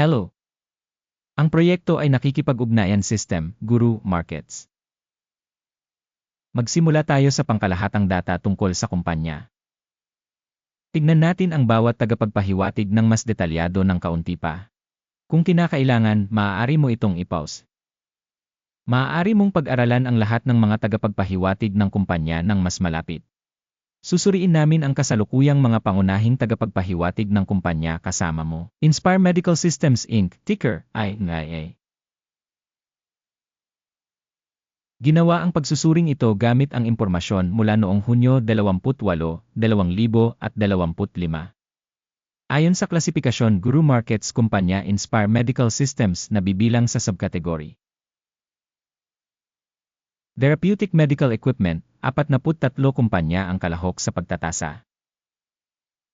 Hello. Ang proyekto ay nakikipag-ugnayan system, Guru Markets. Magsimula tayo sa pangkalahatang data tungkol sa kumpanya. Tignan natin ang bawat tagapagpahiwatig ng mas detalyado ng kaunti pa. Kung kinakailangan, maaari mo itong i-pause. Maaari mong pag-aralan ang lahat ng mga tagapagpahiwatig ng kumpanya ng mas malapit. Susuriin namin ang kasalukuyang mga pangunahing tagapagpahiwatig ng kumpanya kasama mo. Inspire Medical Systems Inc., ticker, INIA. Ginawa ang pagsusuring ito gamit ang impormasyon mula noong Hunyo 28, 2025. Ayon sa klasifikasyon Guru Markets Kumpanya Inspire Medical Systems na bibilang sa subkategory. Therapeutic Medical Equipment, 43 kumpanya ang kalahok sa pagtatasa.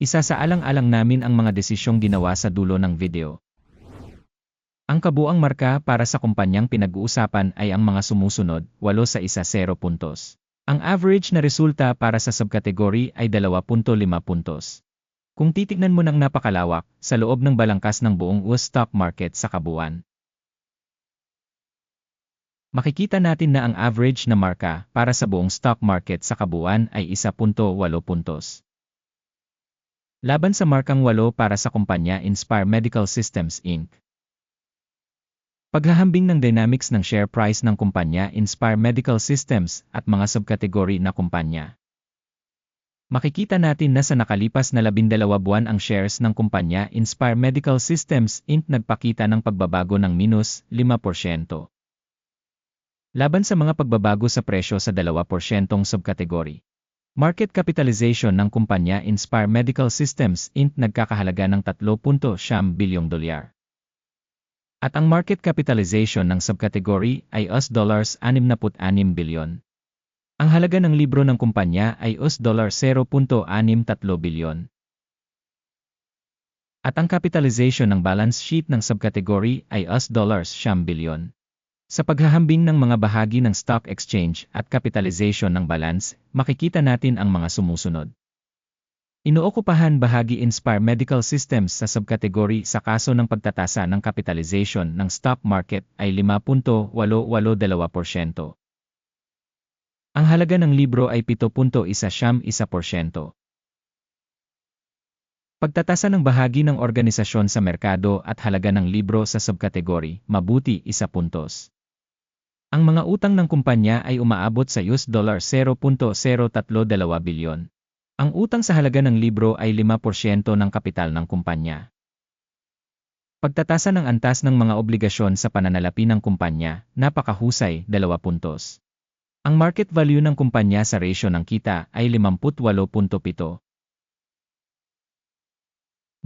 Isa sa alang-alang namin ang mga desisyong ginawa sa dulo ng video. Ang kabuang marka para sa kumpanyang pinag-uusapan ay ang mga sumusunod, 8 sa isa 0 puntos. Ang average na resulta para sa subkategory ay 2.5 puntos. Kung titignan mo ng napakalawak, sa loob ng balangkas ng buong US stock market sa kabuuan, makikita natin na ang average na marka para sa buong stock market sa kabuuan ay 1.8 puntos. Laban sa markang 8 para sa kumpanya Inspire Medical Systems Inc. Paghahambing ng dynamics ng share price ng kumpanya Inspire Medical Systems at mga subkategory na kumpanya. Makikita natin na sa nakalipas na 12 buwan ang shares ng kumpanya Inspire Medical Systems Inc. nagpakita ng pagbabago ng minus 5%. Laban sa mga pagbabago sa presyo sa 2% subkategory. Market capitalization ng kumpanya Inspire Medical Systems Inc. nagkakahalaga ng 3.7 bilyong dolyar. At ang market capitalization ng subkategory ay US dollars 66 bilyon. Ang halaga ng libro ng kumpanya ay US dollar 0.63 bilyon. At ang capitalization ng balance sheet ng subkategory ay US dollars 9 bilyon. Sa paghahambing ng mga bahagi ng stock exchange at capitalization ng balance, makikita natin ang mga sumusunod. Inookupahan bahagi Inspire Medical Systems sa subkategory sa kaso ng pagtatasa ng capitalization ng stock market ay 5.882%. Ang halaga ng libro ay 7.11%. Pagtatasa ng bahagi ng organisasyon sa merkado at halaga ng libro sa subkategory, mabuti isa puntos. Ang mga utang ng kumpanya ay umaabot sa US dollar 0.032 bilyon. Ang utang sa halaga ng libro ay 5% ng kapital ng kumpanya. Pagtatasa ng antas ng mga obligasyon sa pananalapi ng kumpanya, napakahusay, 2 puntos. Ang market value ng kumpanya sa ratio ng kita ay 58.7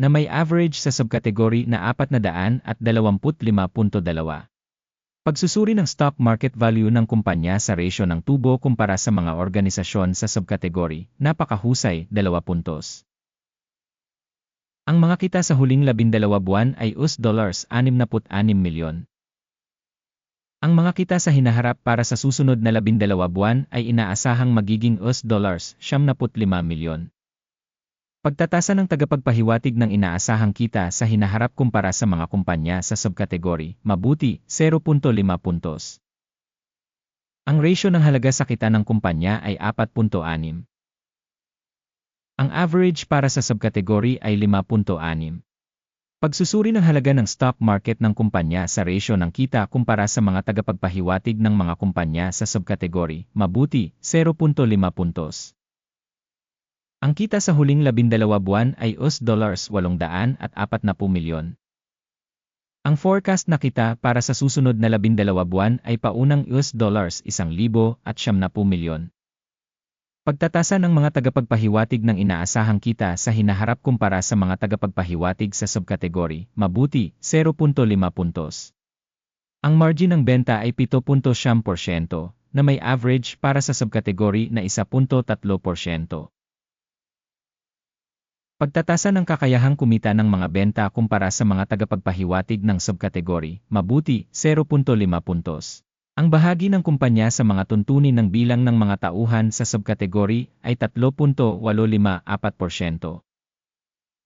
na may average sa subkategory na 400 at 25.2. Pagsusuri ng stock market value ng kumpanya sa ratio ng tubo kumpara sa mga organisasyon sa subkategory, napakahusay, 2 puntos. Ang mga kita sa huling 12 buwan ay US dollars 66 milyon. Ang mga kita sa hinaharap para sa susunod na 12 buwan ay inaasahang magiging US dollars 75 milyon. Pagtatasa ng tagapagpahiwatig ng inaasahang kita sa hinaharap kumpara sa mga kumpanya sa subkategory, mabuti, 0.5 puntos. Ang ratio ng halaga sa kita ng kumpanya ay 4.6. Ang average para sa subkategory ay 5.6. Pagsusuri ng halaga ng stock market ng kumpanya sa ratio ng kita kumpara sa mga tagapagpahiwatig ng mga kumpanya sa subkategory, mabuti, 0.5 puntos. Ang kita sa huling labindalawa buwan ay US dollars 800 at 40 milyon. Ang forecast na kita para sa susunod na labindalawa buwan ay paunang US dollars 1,000 at 70 milyon. Pagtatasa ng mga tagapagpahiwatig ng inaasahang kita sa hinaharap kumpara sa mga tagapagpahiwatig sa subkategory, mabuti, 0.5 puntos. Ang margin ng benta ay 7.7% na may average para sa subkategory na 1.3%. Pagtatasa ng kakayahang kumita ng mga benta kumpara sa mga tagapagpahiwatig ng subkategory, mabuti, 0.5 puntos. Ang bahagi ng kumpanya sa mga tuntunin ng bilang ng mga tauhan sa subkategory ay 3.854%.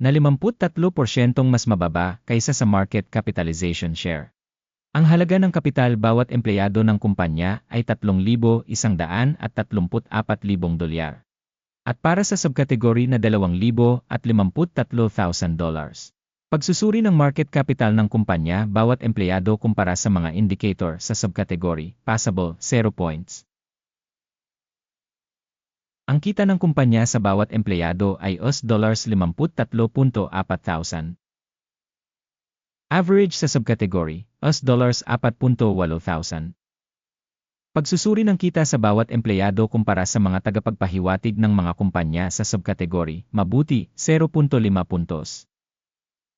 na 53% mas mababa kaysa sa market capitalization share. Ang halaga ng kapital bawat empleyado ng kumpanya ay 3,134,000 dolyar. At para sa subkategory na 2,053,000 dollars. Pagsusuri ng market capital ng kumpanya bawat empleyado kumpara sa mga indicator sa subkategory, passable, 0 points. Ang kita ng kumpanya sa bawat empleyado ay US dollars 53.4,000. Average sa subkategory, US dollars 4.8,000. Pagsusuri ng kita sa bawat empleyado kumpara sa mga tagapagpahiwatig ng mga kumpanya sa subkategory, mabuti, 0.5 puntos.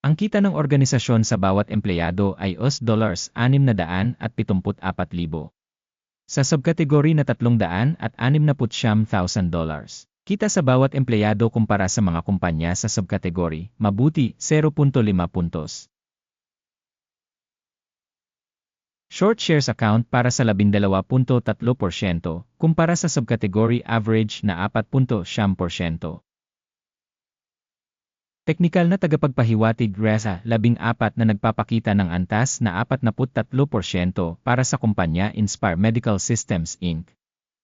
Ang kita ng organisasyon sa bawat empleyado ay US dollars 674,000. Sa subkategory na 300 at 69,000 dollars. Kita sa bawat empleyado kumpara sa mga kumpanya sa subkategory, mabuti, 0.5 puntos. Short shares account para sa 12.3% kumpara sa subkategory average na 4.7%. Teknikal na tagapagpahiwatig RESA 14 na nagpapakita ng antas na 43% para sa kumpanya Inspire Medical Systems Inc.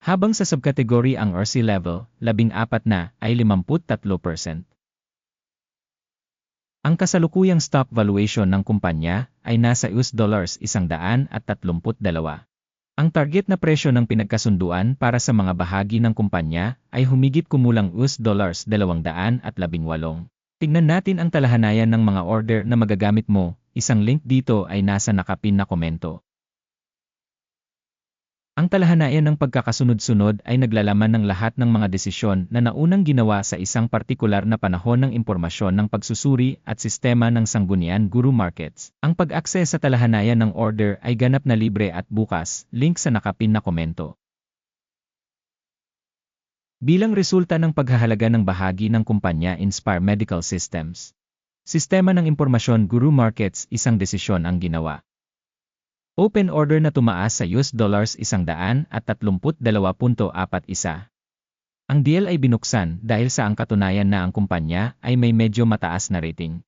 Habang sa subkategory ang RC level, 14 na ay 53%. Ang kasalukuyang stock valuation ng kumpanya ay nasa US dollars 132. Ang target na presyo ng pinagkasunduan para sa mga bahagi ng kumpanya ay humigit kumulang US dollars 218. Tingnan natin ang talahanayan ng mga order na magagamit mo, isang link dito ay nasa nakapin na komento. Ang talahanayan ng pagkakasunod-sunod ay naglalaman ng lahat ng mga desisyon na naunang ginawa sa isang partikular na panahon ng impormasyon ng pagsusuri at sistema ng sanggunian Guru Markets. Ang pag-akses sa talahanayan ng order ay ganap na libre at bukas, link sa nakapin na komento. Bilang resulta ng paghahalaga ng bahagi ng kumpanya Inspire Medical Systems. Sistema ng impormasyon Guru Markets isang desisyon ang ginawa. Open order na tumaas sa US dollars 132.41. Ang deal ay binuksan dahil sa ang katunayan na ang kumpanya ay may medyo mataas na rating.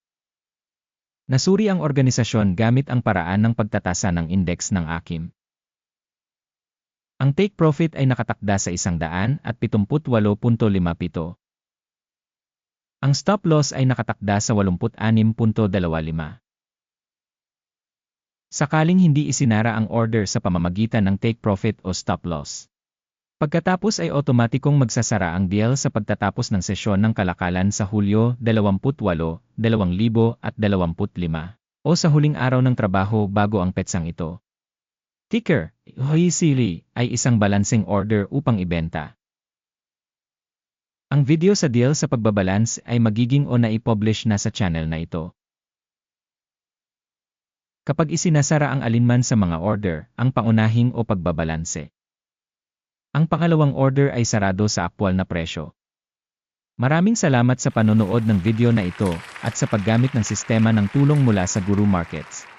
Nasuri ang organisasyon gamit ang paraan ng pagtatasa ng index ng AKIM. Ang take profit ay nakatakda sa 178.57. Ang stop loss ay nakatakda sa 86.25. Sakaling hindi isinara ang order sa pamamagitan ng take profit o stop loss. Pagkatapos ay otomatikong magsasara ang deal sa pagtatapos ng sesyon ng kalakalan sa Hulyo 28, 2025 o sa huling araw ng trabaho bago ang petsang ito. Ticker, Hoisili, ay isang balancing order upang ibenta. Ang video sa deal sa pagbabalance ay magiging o na-publish na sa channel na ito. Kapag isinasara ang alinman sa mga order, ang pangunahing o pagbabalanse. Ang pangalawang order ay sarado sa aktwal na presyo. Maraming salamat sa panonood ng video na ito at sa paggamit ng sistema ng tulong mula sa Guru Markets.